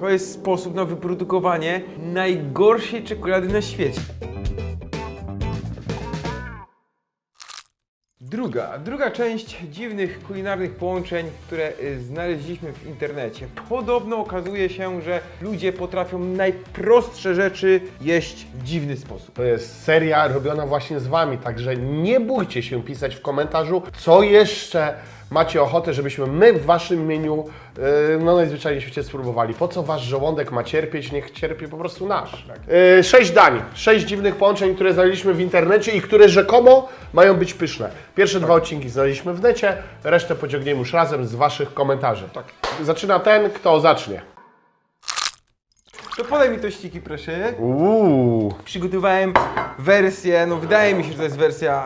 To jest sposób na wyprodukowanie najgorszej czekolady na świecie. Druga, druga część dziwnych kulinarnych połączeń, które y, znaleźliśmy w internecie. Podobno okazuje się, że ludzie potrafią najprostsze rzeczy jeść w dziwny sposób. To jest seria robiona właśnie z Wami, także nie bójcie się pisać w komentarzu, co jeszcze macie ochotę, żebyśmy my w Waszym imieniu yy, no najzwyczajniej w świecie spróbowali. Po co Wasz żołądek ma cierpieć, niech cierpi po prostu nasz. Yy, sześć dań, sześć dziwnych połączeń, które znaleźliśmy w internecie i które rzekomo mają być pyszne. Pierwsze dwa odcinki znaleźliśmy w necie, resztę pociągniemy już razem z Waszych komentarzy. Tak. Zaczyna ten, kto zacznie. To podaj mi tościki, proszę. Uuu. Przygotowałem wersję, no wydaje mi się, że to jest wersja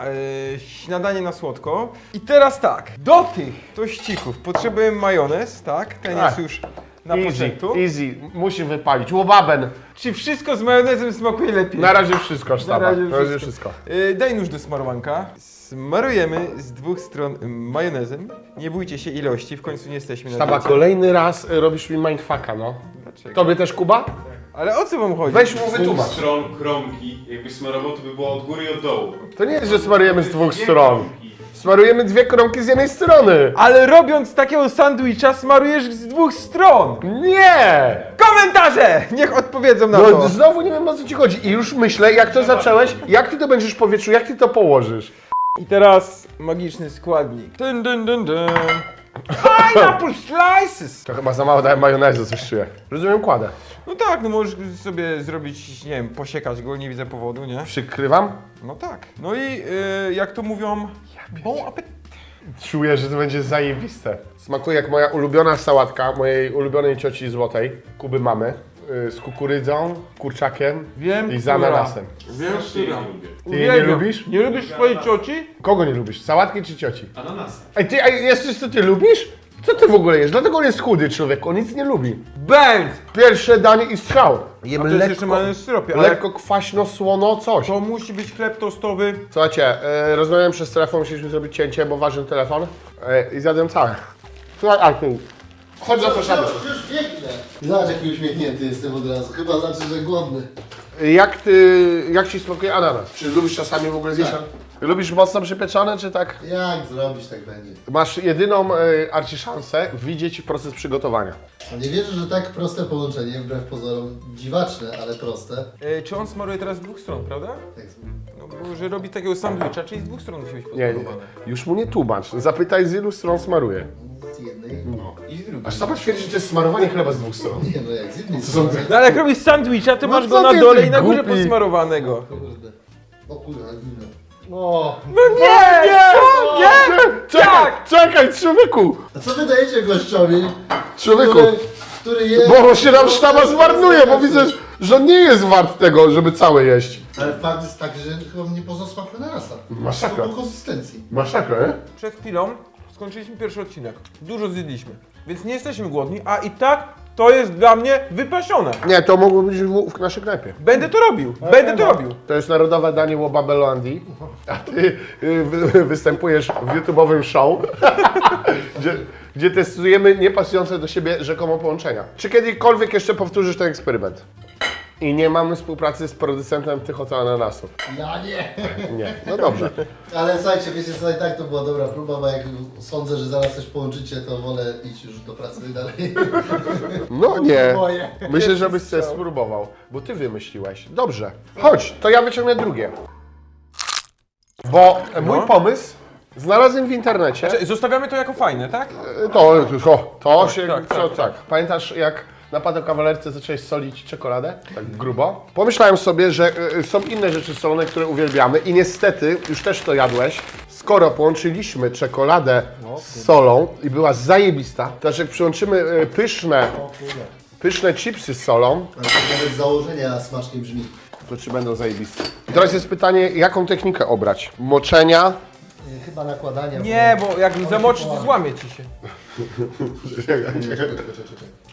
yy, śniadanie na słodko. I teraz tak, do tych tościków potrzebujemy majonez, tak? Ten Tak. jest już na Easy, poczętu. easy, musi wypalić. Łobaben. Czy wszystko z majonezem smakuje lepiej? Na razie wszystko, sztaba. Na razie wszystko. Yy, daj nóż do smarowanka. Smarujemy z dwóch stron majonezem. Nie bójcie się ilości, w końcu nie jesteśmy na Sztaba, diecie. kolejny raz y, robisz mi mindfucka, no. Dlaczego? Tobie też, Kuba? Ale o co wam chodzi? Weź mu Z dwóch wytłumacz. stron kromki, jakbyś smarował, to by było od góry i od dołu. To nie jest, że smarujemy z dwóch Dwie stron. kromki. Smarujemy dwie kromki z jednej strony. Ale robiąc takiego sandwicha smarujesz z dwóch stron! Nie! Komentarze! Niech odpowiedzą na No to. znowu nie wiem o co ci chodzi. I już myślę, jak to zacząłeś, jak ty to będziesz w powietrzu, jak ty to położysz. I teraz magiczny składnik. Dun, dun, dun, dun. Pineapple slices! To chyba za mało dałem majonezu, coś czuję. Rozumiem, kładę. No tak, no możesz sobie zrobić, nie wiem, posiekać go, nie widzę powodu, nie? Przykrywam. No tak. No i y, jak to mówią, bon appetit. Czuję, że to będzie zajebiste. Smakuje jak moja ulubiona sałatka mojej ulubionej cioci złotej, Kuby mamy, yy, z kukurydzą, kurczakiem Wiem, i z która. ananasem. Wiem, która. Ty jej nie lubisz? Nie lubisz swojej cioci? Kogo nie lubisz? Sałatki czy cioci? Ananasa. Ej, ty, a jest coś, co ty lubisz? Co ty w ogóle jesz? Dlatego on jest chudy człowiek, on nic nie lubi. Będz! Pierwsze danie i strzał. Jem A to jest jeszcze majonez w syropie, ale lekko kwaśno, słono, coś. to musi być chleb tostowy. Słuchajcie, e, rozmawiałem przez telefon, musieliśmy zrobić cięcie, bo ważny telefon e, i zjadłem całe. Słuchaj, Artur, chodź zapraszamy. Już, już biegnę. Zobacz jaki uśmiechnięty jestem od razu. Chyba znaczy, że głodny. Jak ty, jak ci smakuje ananas? Czy lubisz czasami w ogóle zjeść? Tak. Lubisz mocno przypieczone, czy tak? Jak zrobić, tak będzie. Masz jedyną, e, Arci, szansę widzieć proces przygotowania. A nie wierzę, że tak proste połączenie, wbrew pozorom dziwaczne, ale proste. E, czy on smaruje teraz z dwóch stron, prawda? Tak No bo że robi takiego sandwicha, czyli z dwóch stron musi być Nie, nie, już mu nie tłumacz. Zapytaj z ilu stron smaruje. Z jednej. No. I z drugiej. Aż sama twierdzi, że to jest smarowanie chleba z dwóch stron. Nie no, jak z jednej są strony. No ale jak robisz sandwicha, to No masz co go na ty dole i na górze głupi? posmarowanego. Kurde. O kurde, zimno. O. No nie! Nie! Co? Nie! Czekaj, czekaj, człowieku! A co wy dajecie gościowi, Człowieku! który, który je... Bo się nam sztaba zmarnuje, bo widzę, że on nie jest wart tego, żeby całe jeść. Ale fakt jest taki, że chyba mnie poza smaku narasta. Masakra. Po konsystencji. Masakra, nie? Przed chwilą skończyliśmy pierwszy odcinek. Dużo zjedliśmy. Więc nie jesteśmy głodni, a i tak to jest dla mnie wypasione. Nie, to mogło być w, w naszej knajpie. Będę to robił. Będę to robił. To jest narodowe danie Łobabelandii, a ty y, wy, występujesz w YouTube'owym show, gdzie, gdzie testujemy niepasujące do siebie rzekomo połączenia. Czy kiedykolwiek jeszcze powtórzysz ten eksperyment? I nie mamy współpracy z producentem tych oto ananasów. Ja nie. Nie. No dobrze. Ale słuchajcie, wiecie co, i tak to była dobra próba, bo jak sądzę, że zaraz coś połączycie, to wolę iść już do pracy dalej. No nie. Moje. Myślę, żebyś sobie spróbował, bo ty wymyśliłeś. Dobrze. Chodź, to ja wyciągnę drugie. Bo mój No. pomysł znalazłem w internecie. Znaczy, Zostawiamy to jako fajne, tak? To, to, to się, tak, to, tak, tak, Pamiętasz jak na kawalerce zacząłeś solić czekoladę? Tak grubo. Pomyślałem sobie, że y, są inne rzeczy solone, które uwielbiamy i niestety, już też to jadłeś, skoro połączyliśmy czekoladę z solą i była zajebista, to znaczy jak przyłączymy y, pyszne, pyszne chipsy z solą, Ale to nawet z założenia smacznie brzmi. to czy będą zajebiste? I teraz jest pytanie, jaką technikę obrać? Moczenia, Chyba nakładania. Nie, bo jak zamoczysz, to złamie ci się.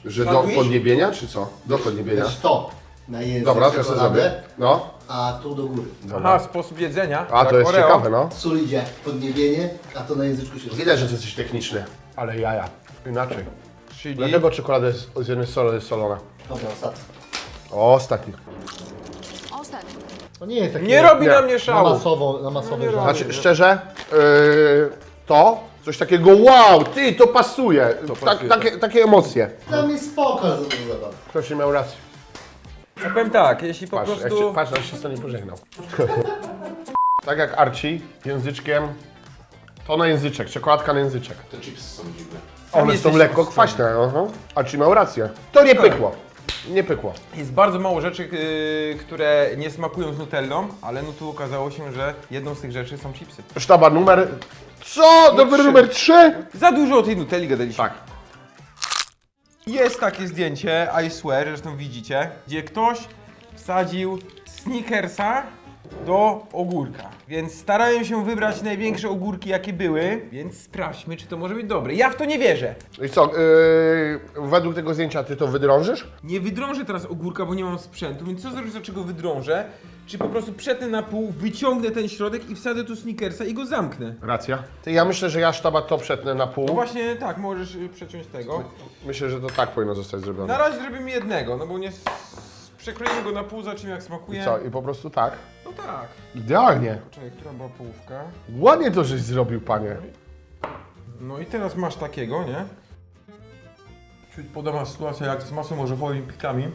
Że do podniebienia, czy co? Do podniebienia. Wiesz to na język Dobra, to sobie czekoladę, zrobię. No. a tu do góry. Aha, sposób jedzenia. A, to jest Oreo. ciekawe, no. Sól idzie podniebienie, a to na języczku się Widać, że to jesteś techniczny. Ale jaja. Inaczej. Czyli Dlatego czekolada jest z jednej strony jest solona. Dobra, ostatni. O, ostatni. Ostatni. To nie jest takie... Nie robi Nie. na mnie Na szału. masowo, na masowe No robi. Znaczy, szczerze, yy, to, coś takiego, wow, ty, to pasuje. To tak, pasuje, takie, takie emocje. Dla mnie spoko, że to zabawa. Ktoś nie miał racji. Ja powiem tak, jeśli po Patrz, jak prostu... się, patrz, aż się z nie pożegnał. tak jak Archie, języczkiem, to na języczek, czekoladka na języczek. Te chipsy są dziwne. One jesteś są lekko ostry. kwaśne, aha. Archie miał rację. To nie Tak. pykło. Nie pykło. Jest bardzo mało rzeczy, yy, które nie smakują z nutellą, ale no tu okazało się, że jedną z tych rzeczy są chipsy. Sztaba numer... Co? Dober trzy. numer 3? Za dużo o tej nutelli gadaliśmy. Tak. Jest takie zdjęcie, I swear, zresztą widzicie, gdzie ktoś wsadził Snickersa do ogórka. Więc starają się wybrać największe ogórki, jakie były, więc sprawdźmy, czy to może być dobre. Ja w to nie wierzę. I co, yy, według tego zdjęcia ty to wydrążysz? Nie wydrążę teraz ogórka, bo nie mam sprzętu, więc co zrobić, dlaczego wydrążę? Czy po prostu przetnę na pół, wyciągnę ten środek i wsadzę tu Snickersa i go zamknę? Racja. Ty, ja myślę, że ja sztaba to przetnę na pół. No właśnie tak, możesz y, przeciąć tego. Myślę, że to tak powinno zostać zrobione. Na razie zrobimy jednego, no bo nie... s- Przekroimy go na pół, zobaczymy jak smakuje. I co, i po prostu tak? No tak. Idealnie. Czekaj, która była połówka? Ładnie to żeś zrobił, panie. No i teraz masz takiego, nie? Ciut podobna sytuacja jak z masą orzechową i pikami,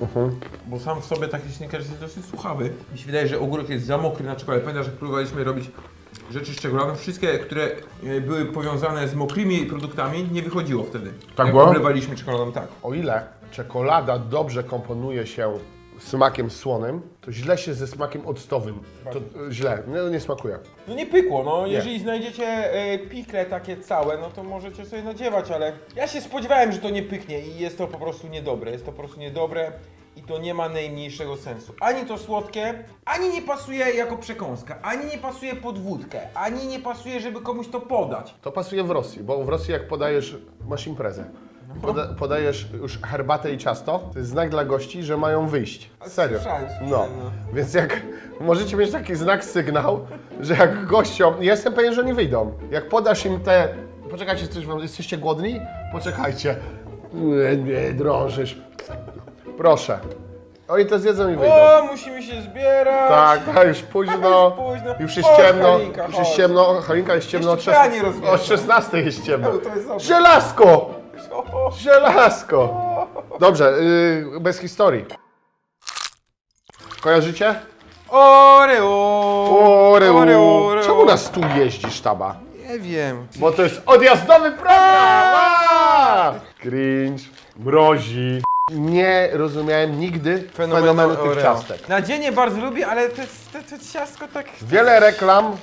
bo sam w sobie taki Snickers jest dosyć suchawy. Mi się wydaje, że ogórek jest za mokry na czekoladzie. Pamiętasz, jak próbowaliśmy robić rzeczy z czekoladą, wszystkie, które e, były powiązane z mokrymi produktami, nie wychodziło wtedy. Tak jak było? oblewaliśmy czekoladą, tak. O ile czekolada dobrze komponuje się smakiem słonym, to źle się ze smakiem octowym. To e, źle, no, nie smakuje. No nie pykło, no jeżeli znajdziecie e, pikle takie całe, no to możecie sobie nadziewać, ale ja się spodziewałem, że to nie pyknie i jest to po prostu niedobre, jest to po prostu niedobre i to nie ma najmniejszego sensu. Ani to słodkie, ani nie pasuje jako przekąska, ani nie pasuje pod wódkę, ani nie pasuje, żeby komuś to podać. To pasuje w Rosji, bo w Rosji jak podajesz, masz imprezę. Poda, podajesz już herbatę i ciasto, to jest znak dla gości, że mają wyjść. Serio. No. no. Więc jak możecie mieć taki znak, sygnał, że jak gościom, jestem pewien, że nie wyjdą. Jak podasz im te, poczekajcie, coś wam, jesteście głodni? Poczekajcie. Nie, nie, drążysz. Proszę. Oni to zjedzą i wyjdą. O, musimy się zbierać! Tak, tak, już późno. Już późno. Już jest Chodź, ciemno. Halinka, Już jest chodź. ciemno. Halinka jest ciemno od, Jeszcze szes- od 16 jest ciemno. No, to jest dobre. Żelazko! Żelazko! Dobrze, yy, bez historii. Kojarzycie? Oreo! Oreo. Oreo! Czemu nas tu jeździ sztaba? Nie wiem. Bo to jest odjazdowy program! Cringe, mrozi. Nie rozumiałem nigdy fenomenu, tych ciastek. Na dzień je bardzo lubię, ale to, jest- to, to ciastko tak... Wiele reklam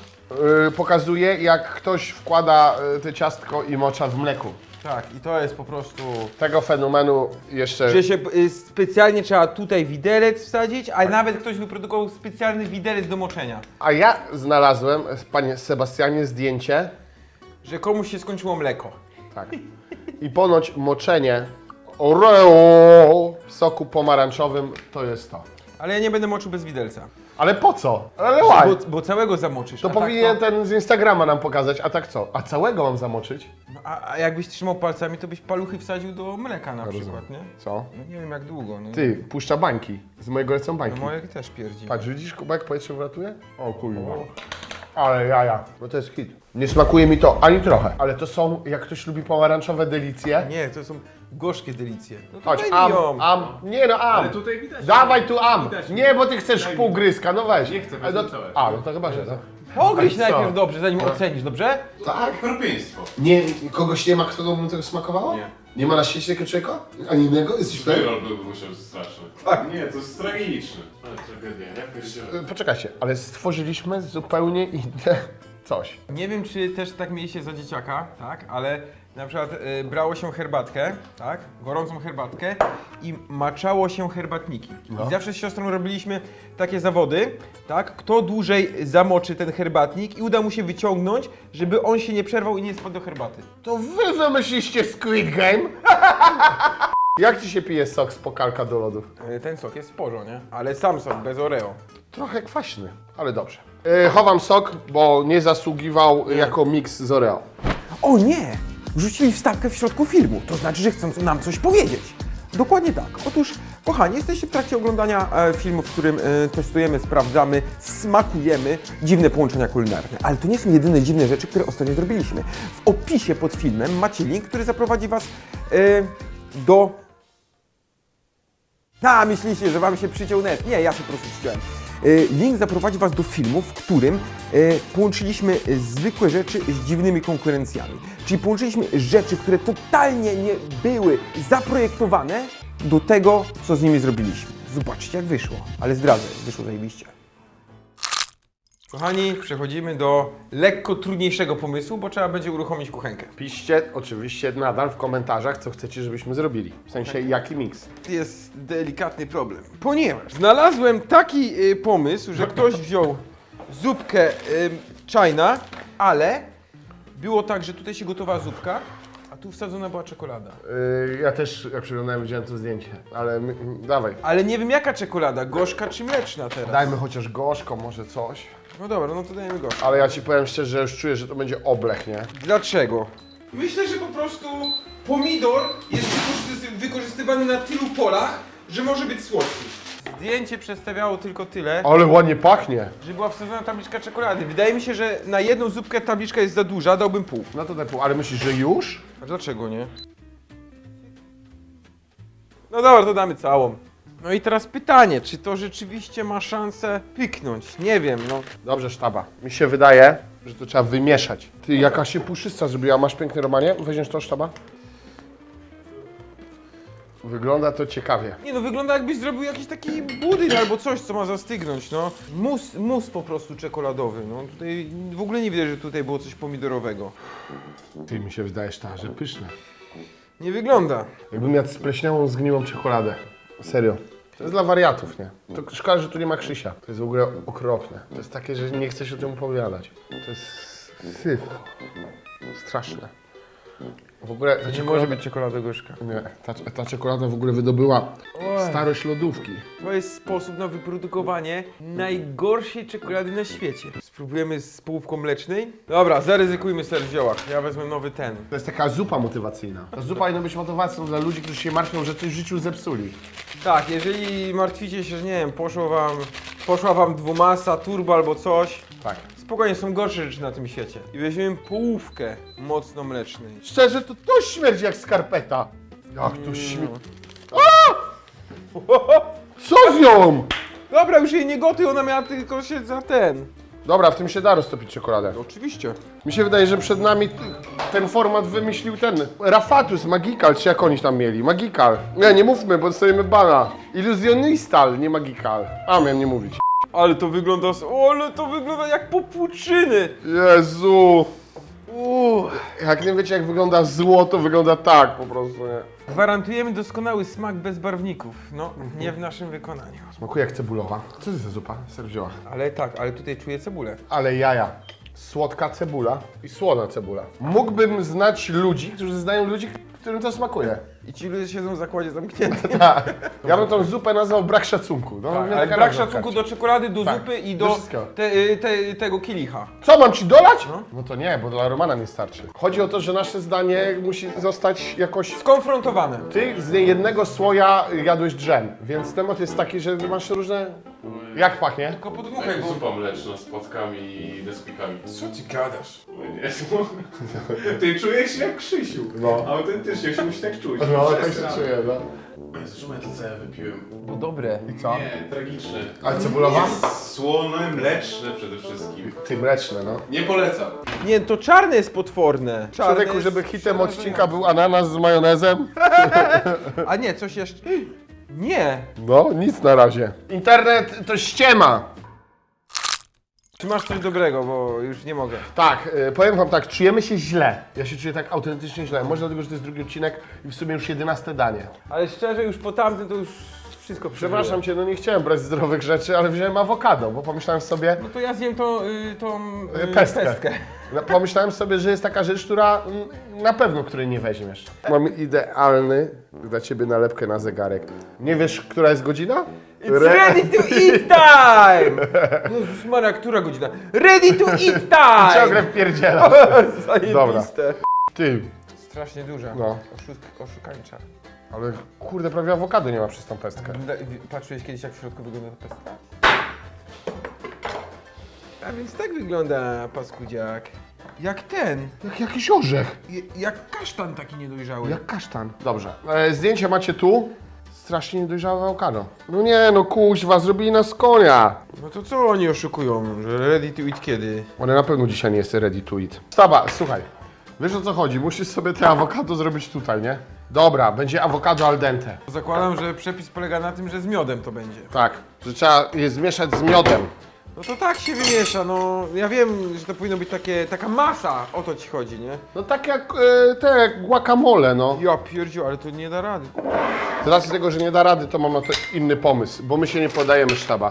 y, pokazuje, jak ktoś wkłada y, te ciastko i mocza w mleku. Tak, i to jest po prostu... Tego fenomenu jeszcze... Że się y, specjalnie trzeba tutaj widelec wsadzić, a nawet ktoś wyprodukował specjalny widelec do moczenia. A ja znalazłem, panie Sebastianie, zdjęcie. Że komuś się skończyło mleko. Tak. I ponoć moczenie Oreo w soku pomarańczowym to jest to. Ale ja nie będę moczył bez widelca. Ale po co? Ale why? Bo, bo całego zamoczysz. To a tak powinien ten z Instagrama nam pokazać, a tak co? A całego mam zamoczyć? no, a, a jakbyś trzymał palcami, to byś paluchy wsadził do mleka na przykład, nie? Co? No nie wiem jak długo. No. Ty, puszcza bańki. Z mojego lecą No bańki. moje też pierdzi. Patrz, widzisz, Kuba, jak powietrze wylatuje? O kurwa. Ale jaja. No to jest hit. Nie smakuje mi to ani trochę. Ale to są, jak ktoś lubi pomarańczowe delicje. Nie, to są gorzkie delicje. No to Chodź, daj am, ją. am. Nie no, am. Ale tutaj widać. Dawaj tu am. Widać. Nie, bo ty chcesz Daj pół gryzka, no weź. Nie chcę, Ale wezmę no, całe. A, no to chyba, że no. Pogryź Ale co? najpierw dobrze, zanim ocenisz, dobrze? Tak, okropieństwo. Nie, kogoś nie ma, kto by mu tego smakowało? Nie. Nie ma na świecie takiego człowieka? Ani innego? Jesteś pewien? Wyrol byłby musiał straszny. Tak. Nie, to jest tragiczne. Ale tragedia, nie? Pierdziele. Poczekajcie, ale stworzyliśmy zupełnie inne coś. Nie wiem, czy też tak mieliście za dzieciaka, tak, ale na przykład y, brało się herbatkę, tak, gorącą herbatkę i maczało się herbatniki. No. I zawsze z siostrą robiliśmy takie zawody, tak, kto dłużej zamoczy ten herbatnik i uda mu się wyciągnąć, żeby on się nie przerwał i nie spadł do herbaty. To wy wymyśliście Squid Game? Jak ci się pije sok z pokalka do lodów? Y, Ten sok jest sporo, nie? Ale sam sok, bez Oreo. Trochę kwaśny, ale dobrze. Y, chowam sok, bo nie zasługiwał jako miks z Oreo. O nie! wrzucili wstawkę w środku filmu. To znaczy, że chcą nam coś powiedzieć. Dokładnie tak. Otóż, kochani, jesteście w trakcie oglądania e, filmu, w którym e, testujemy, sprawdzamy, smakujemy dziwne połączenia kulinarne. Ale to nie są jedyne dziwne rzeczy, które ostatnio zrobiliśmy. W opisie pod filmem macie link, który zaprowadzi Was e, do a, myślicie, że wam się przyciął net. Nie, ja się po prostu przyciąłem. Y, Link zaprowadzi was do filmu, w którym y, połączyliśmy y, zwykłe rzeczy z dziwnymi konkurencjami. Czyli połączyliśmy rzeczy, które totalnie nie były zaprojektowane do tego, co z nimi zrobiliśmy. Zobaczcie, jak wyszło. Ale zdradzę, wyszło zajebiście. Kochani, przechodzimy do lekko trudniejszego pomysłu, bo trzeba będzie uruchomić kuchenkę. Piszcie oczywiście nadal w komentarzach, co chcecie, żebyśmy zrobili. W sensie, jaki miks. jest delikatny problem. Ponieważ znalazłem taki y, pomysł, że ktoś wziął zupkę y, czajna, ale było tak, że tutaj się gotowała zupka, tu wsadzona była czekolada. Yy, ja też, jak przeglądałem, widziałem to zdjęcie. Ale my, dawaj. Ale nie wiem jaka czekolada, gorzka czy mleczna teraz. Dajmy chociaż gorzką, może coś. No dobra, no to dajemy gorzką. Ale ja ci powiem szczerze, że już czuję, że to będzie oblech, nie? Dlaczego? Myślę, że po prostu pomidor jest wykorzysty- wykorzystywany na tylu polach, że może być słodki. Zdjęcie przedstawiało tylko tyle, Ale ładnie pachnie. że była wsadzona tabliczka czekolady. Wydaje mi się, że na jedną zupkę tabliczka jest za duża, dałbym pół. No to daj pół. Ale myślisz, że już? A dlaczego nie? No dobra, to damy całą. No i teraz pytanie, czy to rzeczywiście ma szansę pyknąć? Nie wiem, no. Dobrze, sztaba. Mi się wydaje, że to trzeba wymieszać. Ty, jaka się puszysta zrobiła. Masz piękny Romanie? Weźmiesz to, sztaba? Wygląda to ciekawie. Nie no, wygląda jakbyś zrobił jakiś taki budyń albo coś, co ma zastygnąć, no. Mus, mus po prostu czekoladowy, no. Tutaj w ogóle nie widać, że tutaj było coś pomidorowego. Ty, mi się wydaje, sztaba, że pyszne. Nie wygląda. Jakbym jadł spleśniałą, zgniłą czekoladę. Serio. To jest dla wariatów, nie? To szkoda, że tu nie ma Krzysia. To jest w ogóle okropne. To jest takie, że nie chce się o tym opowiadać. To jest syf. Straszne. W ogóle ta Nie czekolada... może być czekolada gorzka. Nie, ta, ta czekolada w ogóle wydobyła Oj. starość lodówki. To jest sposób na wyprodukowanie najgorszej czekolady na świecie. Spróbujemy z połówką mlecznej. Dobra, zaryzykujmy ser w ziołach. Ja wezmę nowy ten. To jest taka zupa motywacyjna. Ta zupa powinna być motywacją dla ludzi, którzy się martwią, że coś w życiu zepsuli. Tak, jeżeli martwicie się, że nie wiem, poszło wam, poszła wam dwumasa, turbo albo coś, Tak. Spokojnie, są gorsze rzeczy na tym świecie. I weźmiemy połówkę mocno mlecznej. Szczerze, to to śmierdzi jak skarpeta. Jak to śmierdzi. Co z nią? Dobra, już jej nie gotuj, ona miała tylko się za ten. Dobra, w tym się da roztopić czekoladę. Oczywiście. Mi się wydaje, że przed nami t- ten format wymyślił ten Rafatus, Magical, czy jak oni tam mieli? Magical. Nie, nie mówmy, bo dostajemy bana. Iluzjonistal, nie Magical. A, miałem nie mówić. Ale to wygląda, s- o, ale to wygląda jak popłuczyny. Jezu. Uuu. Jak nie wiecie, jak wygląda zło, to wygląda tak po prostu, nie? Gwarantujemy doskonały smak bez barwników. No, nie w naszym wykonaniu. Smakuje jak cebulowa. Co to jest za zupa? Ser wzięła. Ale tak, ale tutaj czuję cebulę. Ale jaja. Słodka cebula i słona cebula. Mógłbym znać ludzi, którzy znają ludzi, którym to smakuje. I ci ludzie siedzą w zakładzie zamkniętym. Tak. Ja bym tą zupę nazwał brak szacunku. No, mnie Ale taka brak nazwa szacunku wkarczy. do czekolady, do Tak, zupy i do do wszystkiego. te, y, te, tego kielicha. Co, mam ci dolać? No. No to nie, bo dla Romana nie starczy. Chodzi o to, że nasze zdanie musi zostać jakoś... Skonfrontowane. Ty z jednego słoja jadłeś drzem, więc temat jest taki, że masz różne... Jak pachnie? Tylko podmuchaj, bo... Zupa mleczna z płatkami i Nesquikami. Co ty gadasz? No nie, no. Ty czujesz się jak Krzysiu. No. Autentycznie się musi tak czuć. No, tak Przestań. się czuję, no. Zresztą to co ja wypiłem. Bo dobre. I co? Nie, tragiczne. A cebulowa? Jest słone, mleczne przede wszystkim. Ty mleczne, no. Nie polecam. Nie, to czarne jest potworne. Czarne Człowieku, jest żeby hitem odcinka był ananas z majonezem? A nie, coś jeszcze... Nie. No, nic na razie. Internet to ściema. Czy masz coś dobrego, bo już nie mogę. Tak, y, powiem wam tak, czujemy się źle. Ja się czuję tak autentycznie źle. Może dlatego, że to jest drugi odcinek i w sumie już jedenaste danie. Ale szczerze, już po tamtym to już wszystko Przepraszam cię, no nie chciałem brać zdrowych rzeczy, ale wziąłem awokado, bo pomyślałem sobie, No to ja zjem tą, y, tą y, Pestkę. pestkę. no, pomyślałem sobie, że jest taka rzecz, która mm, na pewno, której nie weźmiesz. Mam idealny dla ciebie nalepkę na zegarek. Nie wiesz, która jest godzina? It's ready to eat time! Jezus Maria, która godzina? Ready to eat time! Ciągle wpierdziela. Zajebiste. Ty, strasznie duża. No. Oszust, oszukańcza. Ale kurde, prawie awokado nie ma przez tą pestkę. Patrzyłeś kiedyś jak w środku wygląda ta pestka? A więc tak wygląda paskudziak. Jak ten. Jak jakiś orzech. Je- Jak kasztan taki niedojrzały. Jak kasztan. Dobrze. E, zdjęcie macie tu. Strasznie niedojrzałe awokado. No nie, no kuźwa, zrobili nas konia. No to co oni oszukują? Że ready to eat kiedy? One na pewno dzisiaj nie jest ready to eat. Staba, słuchaj. Wiesz o co chodzi? Musisz sobie te awokado zrobić tutaj, nie? Dobra, będzie awokado al dente. Zakładam, że przepis polega na tym, że z miodem to będzie. Tak, że trzeba je zmieszać z miodem. No to tak się wymiesza, no ja wiem, że to powinno być takie, taka masa, o to ci chodzi, nie? No tak jak e, te jak guacamole, no. Ja pierdziu, ale to nie da rady. Z racji tego, że nie da rady, to mam na to inny pomysł, bo my się nie podajemy sztaba.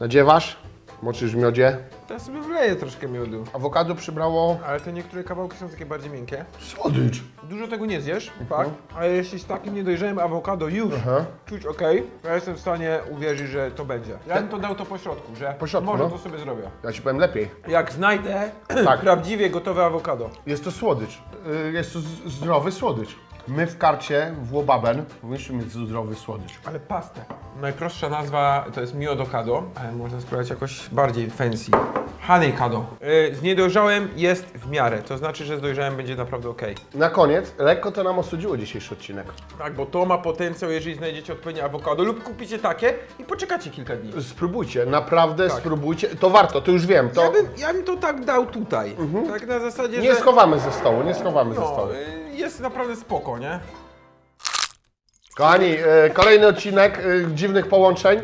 Nadziewasz, moczysz w miodzie. Ja sobie wleję troszkę miodu. Awokado przybrało Ale te niektóre kawałki są takie bardziej miękkie. słodycz. Dużo tego nie zjesz, fakt, ale jeśli z takim niedojrzałym awokado już Aha. czuć ok, to ja jestem w stanie uwierzyć, że to będzie. Ja bym to dał to po środku, że Po środku, może no. to sobie zrobię. Ja ci powiem lepiej. Jak znajdę Tak. prawdziwie gotowe awokado. Jest to słodycz. Y, Jest to z- zdrowy słodycz. My w karcie w Łobaben powinniśmy mieć zdrowy słodycz. Ale pastę. Najprostsza nazwa to jest miodokado, ale można spróbować jakoś bardziej fancy. Honeykado. Yy, z niedojrzałym jest w miarę, to znaczy, że z dojrzałym będzie naprawdę ok. Na koniec, lekko to nam ostudziło dzisiejszy odcinek. Tak, bo to ma potencjał, jeżeli znajdziecie odpowiednie awokado lub kupicie takie i poczekacie kilka dni. Spróbujcie, naprawdę Tak. spróbujcie. To warto, to już wiem. To Ja bym, ja bym to tak dał tutaj. Tak na zasadzie, nie że... schowamy ze stołu, nie schowamy ze No, stołu. y, jest naprawdę spoko, nie? Kochani, e, kolejny odcinek e, dziwnych połączeń.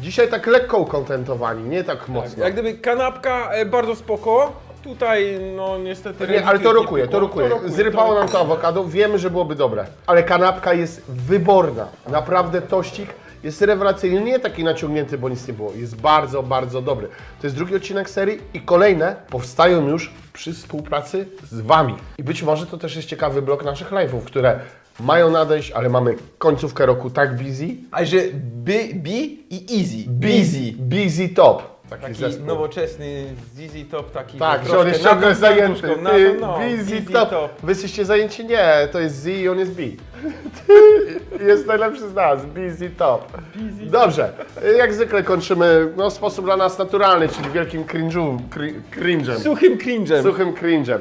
Dzisiaj tak lekko ukontentowani, nie tak mocno. Jak gdyby kanapka e, bardzo spoko, tutaj no niestety... Nie, ale to rokuje, to rokuje. Zrypało nam to awokado, wiemy, że byłoby dobre. Ale kanapka jest wyborna. Naprawdę tościk jest rewelacyjny, nie taki naciągnięty, bo nic nie było. Jest bardzo, bardzo dobry. To jest drugi odcinek serii i kolejne powstają już przy współpracy z Wami. I być może to też jest ciekawy blok naszych live'ów, które mają nadejść, ale mamy końcówkę roku tak busy. A że B, B i Easy. Busy. Busy top. Taki, Taki zespół. nowoczesny ZZ Top, taki Tak, że on jest ciągle zajęty. na Ty, no, busy ZZ top. Wy jesteście zajęci? Nie, to jest Z i on jest B. jest najlepszy z nas, busy top. Dobrze, jak zwykle kończymy no, w sposób dla nas naturalny, czyli wielkim cringe'u, cri- cringe'em. Suchym cringe'em. Suchym cringe'em.